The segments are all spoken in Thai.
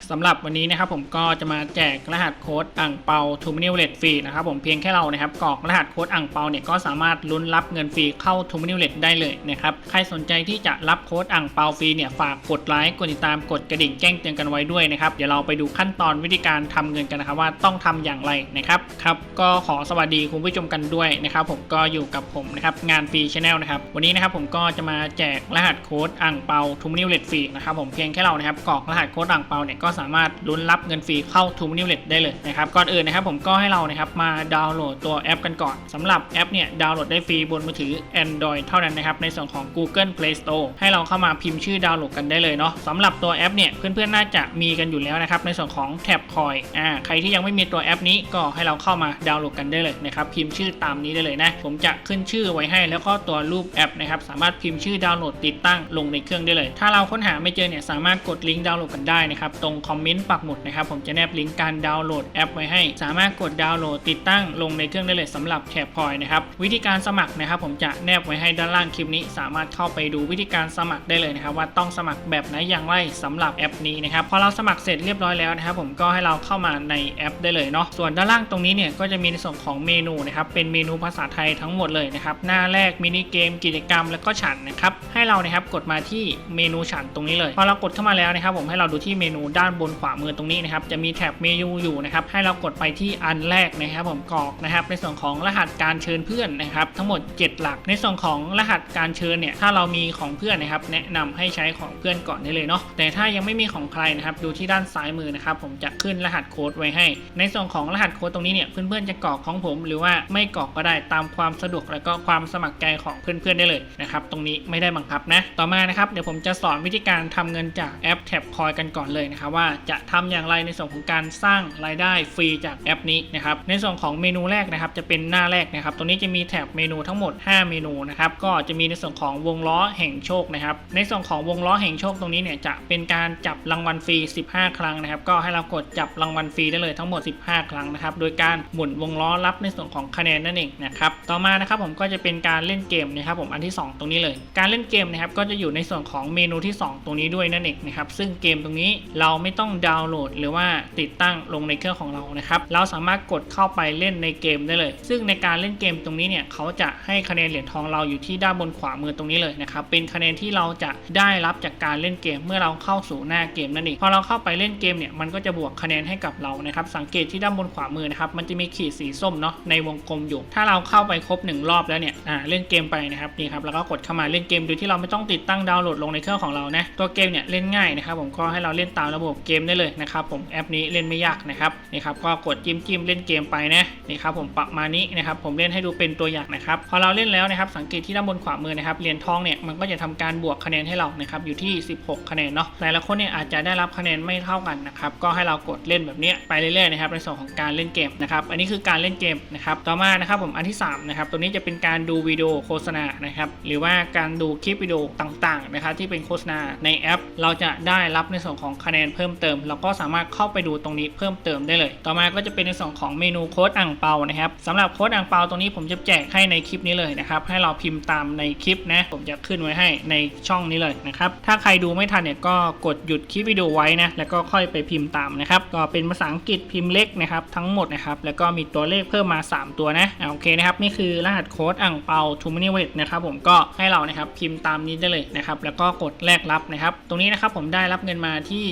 สำหรับวันนี้นะครับผมก็จะมาแจกรหัสโค้ดอ่างเปาทูมินิเลตฟรีนะครับผมเพียงแค่เรานะครับกรอกรหัสโค้ดอ่างเปาเนี่ยก็สามารถลุ้นรับเงินฟรีเข้าทูมินิเลตได้เลยนะครับใครสนใจที่จะรับโค้ดอ่างเปาฟรีเนี่ยฝากกดไลค์กดติดตามกดกระดิ่งแจ้งเตือนกันไว้ด้วยนะครับเดี๋ยวเราไปดูขั้นตอนวิธีการทำเงินกันนะครับว่าต้องทำอย่างไรนะครับครับก็ขอสวัสดีคุณผู้ชมกันด้วยนะครับผมก็อยู่กับผมนะครับงานฟรีชาแนลนะครับวันนี้นะครับผมก็จะมาแจกรหัสโค้ดอ่างเปาทูมินิเลตฟรีนะครับผมเพียงแค่เรานะครับกรอกรหัสโค้ดอ่างเปาเนี่ยก็สามารถลุ้นรับเงินฟรีเข้า t ูมินิเลตได้เลยนะครับก่อนอื่นนะครับผมก็ให้เรานะครับมาดาวน์โหลดตัวแอปกันก่อนสำหรับแอปเนี่ยดาวน์โหลดได้ฟรีบนมือถือ Android เท่านั้นนะครับในส่วนของ Google Play Store ให้เราเข้ามาพิมพ์ชื่อดาวน์โหลดกันได้เลยเนาะสำหรับตัวแอปเนี่ยเพื่อนๆน่าจะมีกันอยู่แล้วนะครับในส่วนของแท็บคอยอ่าใครที่ยังไม่มีตัวแอปนี้ก็ให้เราเข้ามาดาวน์โหลดกันได้เลยนะครับพิมพ์ชื่อตามนี้ได้เลยนะผมจะขึ้นชื่อไว้ให้ แล้วก็ตัวรูปแอปนะครับสามารถพิมพ์ชื่อดาวน์โหลดติดตั้งลงในเครื่องได้เลย ถ้าเราค้นหาไม่เจอเนี่ยสามารถกดลิงก์ดาวน์โหลดกันได้นะครับตรงคอมเมนต์ปักหมุดนะครับ ผมจะแนบลิงก์การดาวน์โหลดแอปไว้ให้ สามารถกดดาวน์โหลดติดตั้งลงในเครื่องได้เลยสำหรับแท็บพอยนะครับ วิธีการสมัครนะครับผมจะแนบไว้ให้ด้านล่างคลิปนี้ สามารถเข้าไปดูวิธีการสมัครได้เลยนะครับ ว่าต้องสมัครแบบไหนอย่างไรสำหรับแอปนี้นะครับพอเราสมัครเสร็จเรียบร้อยแล้วนะครับผมก็ให้เราเข้ามาในแอปได้เลยเนาะส่วนด้านล่างตรงนี้เนี่ยก็จะมีในส่วนของเมนูนะครับเป็นเมนูภาษาไทยทั้งหมดเลยนะครับหน้าแรกมินิเกมกิจกรรมแล้วก็ฉันนะครับให้เรานะครับกดมาที่เมนูฉันตรงนี้เลยพอเรากดเข้ามาแล้วนะครับผมให้เราดูที่เมนูด้านบนขวามือตรงนี้นะครับจะมีแท็บเมนูอยู่นะครับให้เรากดไปที่อันแรกนะครับ ผมกรอกนะครับ ในส่วนของรหัสการเชิญเพื่อนนะครับ ทั้งหมด 7 หลัก ในส่วนของรหัสการเชิญเนี่ยถ้าเรามีของเพื่อนนะครับ แนะนำให้ใช้ของเพื่อนก่อนได้เลยเนาะแต่ถ้ายังไม่มีของใครนะครับดูที่ด้านซ้ายมือนะครับ ผมจะขึ้นรหัสโค้ดไว้ให้ ในส่วนของรหัสโค้ดตรงนี้เนี่ยเพื่อนๆจะกรอกของผม หรือว่าไม่กรอกก็ได้ตามความสะดวกและก็ความสมัครใจของเพื่อนๆได้เลยนะครับตรงนี้ไม่ได้บังคับนะต่อมานะครับเดี๋ยวผมจะสอนวิธีการทำเงินจากแอปแท็บคอยกันก่อนเลยนะครับว่าจะทำอย่างไรในส่วนของการสร้างรายได้ฟรีจากแอปนี้นะครับในส่วนของเมนูแรกนะครับจะเป็นหน้าแรกนะครับตรงนี้จะมีแท็บเมนูทั้งหมด 5 เมนูนะครับก็จะมีในส่วนของวงล้อแห่งโชคนะครับในส่วนของวงล้อแห่งโชคตรงนี้เนี่ยจะเป็นการจับรางวัลฟรี 15 ครั้งนะครับก็ให้เรากดจับรางวัลฟรีได้เลยทั้งหมด 15 ครั้งนะครับโดยการหมุนวงล้อรับในส่วนของคะแนนนั่นเองนะครับต่อมานะครับผมก็จะเป็นการเล่นเกมนะครับผมอันที่ 2 ตรงนี้เลย การเล่นเกมนะครับก็จะอยู่ในส่วนของเมนูที่ 2 ตรงนี้ด้วยนั่นเองนะครับซึ่งเกมตรงนี้เราไม่ไม่ต้องดาวน์โหลด หรือว่าติดตั้งลงในเครื่องของเรานะครับเราสามารถกดเข้าไปเล่นในเกมได้เลย ซึ่งในการเล่นเกมตรงนี้เนี่ยเขาจะให้คะแนนเหรียญทองเราอยู่ที่ด้านบนขวามือตรงนี้เลยนะครับเป็นคะแนนที่เราจะได้รับจากการเล่นเกมเมื่อเราเข้าสู่หน้าเกมนั่นเองพอเราเข้าไปเล่นเกมเนี่ยมันก็จะบวกคะแนนให้กับเรานะครับสังเกตที่ด้านบนขวามือนะครับมันจะมีขีดสีส้มเนาะในวงกลมอยู่ ถ้าเราเข้าไปครบหนึ่งรอบแล้วเนี่ยอ่าเล่นเกมไปนะครับนี่ครับแล้วก็กดเข้ามาเล่นเกมโดยที่เราไม่ต้องติดตั้งดาวน์โหลดลงในเครื่องของเรานะตัวเกมเนี่ยเล่นง่ายนะครับผมก็ให้เราเล่นตามระบบเกมได้เลยนะครับผมแอปนี้เล่นไม่ยากนะครับนี่ครับก็กดจิ้มจิ้มเล่นเกมไปนะนี่ครับผมประมาณนี้นะครับผมเล่นให้ดูเป็นตัวอย่างนะครับพอเราเล่นแล้วนะครับสังเกตที่ด้านบนขวามือนะครับเหรียญทองเนี่ยมันก็จะทำการบวกคะแนนให้เรานะครับอยู่ที่ 16 คะแนนเนาะแต่ละคนเนี่ยอาจจะได้รับคะแนนไม่เท่ากันนะครับก็ให้เรากดเล่นแบบนี้ไปเรื่อยๆนะครับในส่วนของการเล่นเกมนะครับอันนี้คือการเล่นเกมนะครับต่อมานะครับผมอันที่3นะครับตัวนี้จะเป็นการดูวิดีโอโฆษณานะครับหรือว่าการดูคลิปวิดีโอต่างๆนะครับที่เป็นโฆษณาในแอป เราจะได้รับในส่วนของคะแนนเพิ่มเติม เราก็สามารถเข้าไปดูตรงนี้เพิ่มเติมได้เลย ต่อมาก็จะเป็นในส่วนของเมนูโค้ดอ่างเปานะครับสำหรับโค้ดอ่างเปาตรงนี้ผมจะแจกให้ในคลิปนี้เลยนะครับให้เราพิมพ์ตามในคลิปนะผมจะขึ้นไว้ให้ในช่องนี้เลยนะครับถ้าใครดูไม่ทันเนี่ยก็กดหยุดคลิปวิดีโอไว้นะแล้วก็ค่อยไปพิมพ์ตามนะครับก็เป็นภาษาอังกฤษพิมพ์เล็กนะครับทั้งหมดนะครับแล้วก็มีตัวเลขเพิ่มมา 3 ตัวนะโอเคนะครับนี่คือรหัสโค้ดอ่างเปา t o m a n y w a l l e t นะครับผมก็ให้เรานะครับพิมพ์ตามนี้ได้เลยนะครับแล้วก็กดแลกรับนะครับตรงนี้นะครับผมได้รับเงินมาที่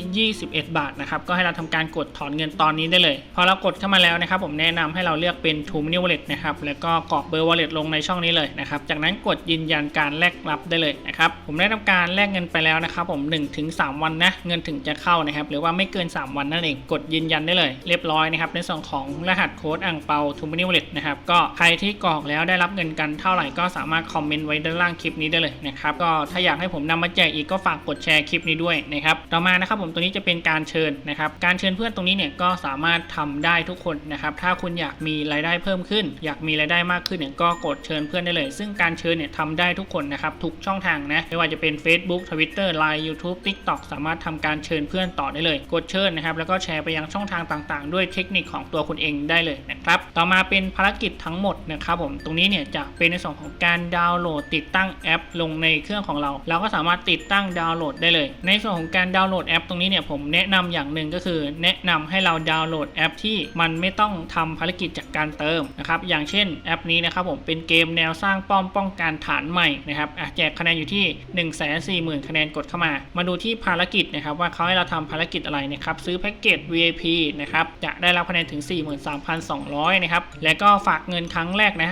21บาทนะครับ ก็ให้เราทำการกดถอนเงินตอนนี้ได้เลย พอเรากดเข้ามาแล้วนะครับ ผมแนะนำให้เราเลือกเป็น t o m a n y Wallet นะครับ แล้วก็กรอกเบอร์ Wallet ลงในช่องนี้เลยนะครับ จากนั้นกดยืนยันการแลกรับได้เลยนะครับ ผมได้ทำการแลกเงินไปแล้วนะครับ ผม1ถึง3วันนะ เงินถึงจะเข้านะครับ หรือว่าไม่เกิน 3 วันนั่นเอง กดยืนยันได้เลย เรียบร้อยนะครับ ในส่วนของรหัสโค้ดอ่างเปา t o m a n y Wallet นะครับ ก็ใครที่กรอกแล้วได้รับเงินกันเท่าไหร่ก็สามารถคอมเมนต์ไว้ด้านล่างคลิปนี้ได้เลยนะครับ ก็ถ้าอยากให้ผมนำมาแจกอีกก็ฝากกดแชร์คลิปนี้ด้วยนะครับ ต่อมานะครับผมตัวนี้จะเป็นการเชิญนะครับ การเชิญเพื่อนตรงนี้เนี่ยก็สามารถทำได้ทุกคนนะครับ ถ้าคุณอยากมีรายได้เพิ่มขึ้น อยากมีรายได้มากขึ้นเนี่ยก็กดเชิญเพื่อนได้เลย ซึ่งการเชิญเนี่ยทำได้ทุกคนนะครับทุกช่องทางนะไม่ว่าจะเป็น Facebook Twitter Line YouTube TikTok สามารถทำการเชิญเพื่อนต่อได้เลย กดเชิญนะครับแล้วก็แชร์ไปยังช่องทางต่างๆ ด้วยเทคนิคของตัวคุณเองได้เลยนะครับต่อมาเป็นภารกิจทั้งหมดนะครับผมตรงนี้เนี่ยจะเป็นในส่วนของการดาวน์โหลดติดตั้งแอป ลงในเครื่องของเรา เราก็สามารถติดตั้งดาวน์โหลดได้เลย ในส่วนของการดาวน์โหลดแอปตรงนี้เนี่ยผมผมแนะนำอย่างหนึ่งก็คือ แนะนำให้เราดาวน์โหลดแอปที่มันไม่ต้องทำภารกิจจากการเติมนะครับอย่างเช่นแอปนี้นะครับผมเป็นเกมแนวสร้างป้อมป้องกันฐานใหม่นะครับแจกคะแนนอยู่ที่ 1 4 0 0 0 0 คะแนนกดเข้ามา มาดูที่ภารกิจนะครับว่าเขาให้เราทำภารกิจอะไรนะครับซื้อแพ็กเกจ VIP นะครับจะได้รับคะแนนถึง 43,200นะครับและก็ฝากเงินครั้งแรกนะ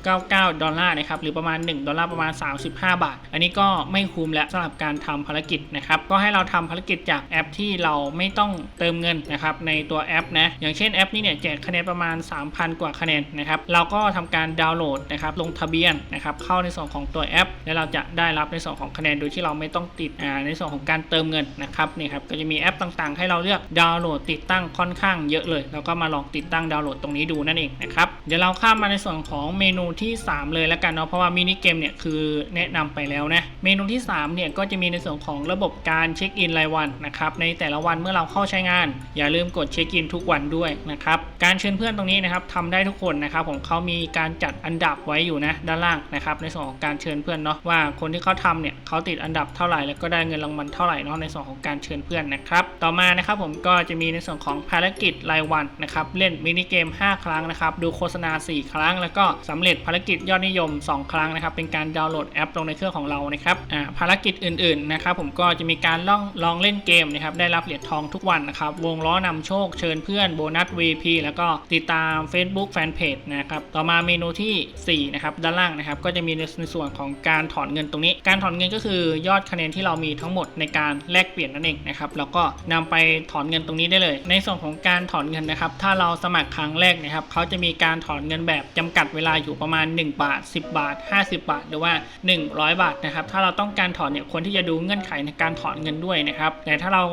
0.99 ดอลลาร์นะครับหรือประมาณ 1 ดอลลาร์ประมาณ 35 บาท อันนี้ก็ไม่คุ้มแล้วสำหรับการทำภารกิจนะครับก็ให้เราทำภารกิจจากแอปที่เราไม่ต้องเติมเงินนะครับในตัวแอปนะอย่างเช่นแอปนี้เนี่ยแจกคะแนนประมาณ 3,000 กว่าคะแนนนะครับเราก็ทำการดาวน์โหลดนะครับลงทะเบียนนะครับเข้าในส่วนของตัวแอป แล้วเราจะได้รับในส่วนของคะแนนโดยที่เราไม่ต้องติดในส่วนของการเติมเงินนะครับนี่ครับก็จะมีแอปต่างๆ ให้เราเลือกดาวน์โหลดติดตั้งค่อนข้างเยอะเลย แล้วก็มาลองติดตั้งดาวน์โหลดตรงนี้ดูนั่นเองนะครับเดี๋ยวเราข้ามมาในส่วนของเมนูที่ 3 เลยแล้วกันเนาะเพราะว่ามินิเกมเนี่ยคือแนะนำไปแล้วนะเมนูที่3เนี่ยก็จะมีในส่วนของระบบการเช็คอินรายวันนะครับในในแต่ละวันเมื่อเราเข้าใช้งาน อย่าลืมกดเช็คอินทุกวันด้วยนะครับการเชิญเพื่อนตรงนี้นะครับทำได้ทุกคนนะครับผมเขามีการจัดอันดับไว้อยู่นะด้านล่างนะครับในส่วนของการเชิญเพื่อนเนาะว่าคนที่เขาทำเนี่ยเขาติดอันดับเท่าไหร่แล้วก็ได้เงินรางวัลเท่าไหร่เนาะในส่วนของการเชิญเพื่อนนะครับต่อมานะครับผมก็จะมีในส่วนของภารกิจรายวันนะครับเล่นมินิเกม 5 ครั้งนะครับดูโฆษณา 4 ครั้ง แล้วก็สำเร็จภารกิจยอดนิยม 2 ครั้งนะครับเป็นการดาวน์โหลดแอปลงในเครื่องของเรานะครับอ่าภารกิจอื่นๆนะครับผมก็จะมีการลองลองเล่นเกมนะครับได้รับเหรียญทองทุกวันนะครับ วงล้อนำโชคเชิญเพื่อนโบนัส VP แล้วก็ติดตาม Facebook Fanpage นะครับ ต่อมาเมนูทีสี่ 4 นะครับ ด้านล่างนะครับ ก็จะมีในส่วนของการถอนเงินตรงนี้ การถอนเงินก็คือยอดคะแนนที่เรามีทั้งหมดในการแลกเปลี่ยนนั่นเองนะครับ แล้วก็นำไปถอนเงินตรงนี้ได้เลย ในส่วนของการถอนเงินนะครับ ถ้าเราสมัครครั้งแรกนะครับ เขาจะมีการถอนเงินแบบจำกัดเวลาอยู่ประมาณ 1 บาท 10 บาท 50 บาท หรือว่า 100 บาทนะครับ ถ้าเราต้องการถอนเนี่ย ควรที่จะดูเงื่อนไขในการถอนเงินด้วยนะครับ แต่ถ้าเรา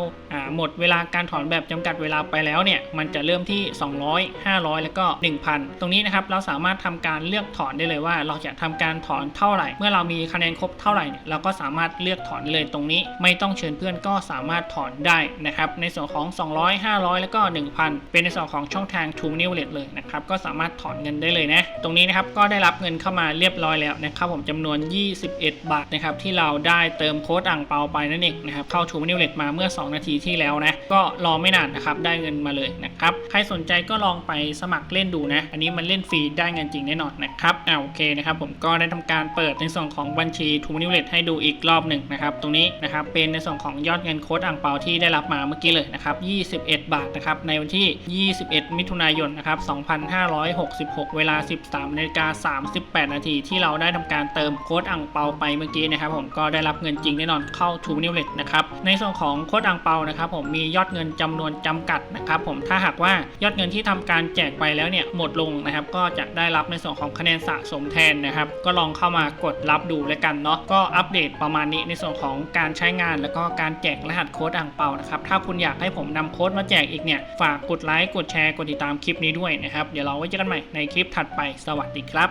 หมดเวลาการถอนแบบจำกัดเวลาไปแล้วเนี่ยมันจะเริ่มที่ 200 500 แล้วก็ 1,000 ตรงนี้นะครับเราสามารถทำการเลือกถอนได้เลยว่า เราจะทำการถอนเท่าไหร่ เมื่อเรามีคะแนนครบเท่าไหร่เนี่ยเราก็สามารถเลือกถอนได้เลยตรงนี้ ไม่ต้องเชิญเพื่อนก็สามารถถอนได้นะครับในส่วนของ 200 500 แล้วก็ 1,000 เป็นในส่วนของช่องทาง True Money Wallet เลยนะครับก็สามารถถอนเงินได้เลยนะตรงนี้นะครับก็ได้รับเงินเข้ามาเรียบร้อยแล้วนะครับผมจำนวน 21 บาทนะครับที่เราได้เติมโค้ดอ่างเปาไปนั่นเองนะครับเข้า True Money Wallet มาเมื่อ 2 นาทีที่แล้วนะ ก็รอไม่นานนะครับ ได้เงินมาเลยนะครับ ใครสนใจก็ลองไปสมัครเล่นดูนะ อันนี้มันเล่นฟรีได้เงินจริงแน่นอนนะครับอ่าโอเคนะครับ ผมก็ได้ทำการเปิดในส่วนของบัญชี True Money Wallet ให้ดูอีกรอบหนึ่งนะครับ ตรงนี้นะครับเป็นในส่วนของยอดเงินโค้ดอ่างเปาที่ได้รับมาเมื่อกี้เลยนะครับ 21 บาทนะครับ ในวันที่ 21 มิถุนายนนะครับ 2566 เวลา 13นาฬิกา38 นาทีที่เราได้ทำการเติมโค้ดอ่างเปาไปเมื่อกี้นะครับ ผมก็ได้รับเงินจริงแน่นอนเข้า True Money Wallet นะครับ ในส่วนของโค้ดอ่างเปานะครับผมมียอดเงินจำนวนจำกัดนะครับผมถ้าหากว่ายอดเงินที่ทำการแจกไปแล้วเนี่ยหมดลงนะครับก็จะได้รับในส่วนของคะแนนสะสมแทนนะครับ ก็ลองเข้ามากดรับดูแล้วกันเนาะก็อัปเดตประมาณนี้ในส่วนของการใช้งานแล้วก็การแจกรหัสโค้ดอ่างเปานะครับถ้าคุณอยากให้ผมนำโค้ดมาแจกอีกเนี่ยฝากกดไลค์กดแชร์กดติดตามคลิปนี้ด้วยนะครับเดี๋ยวเราไว้เจอกันใหม่ในคลิปถัดไปสวัสดีครับ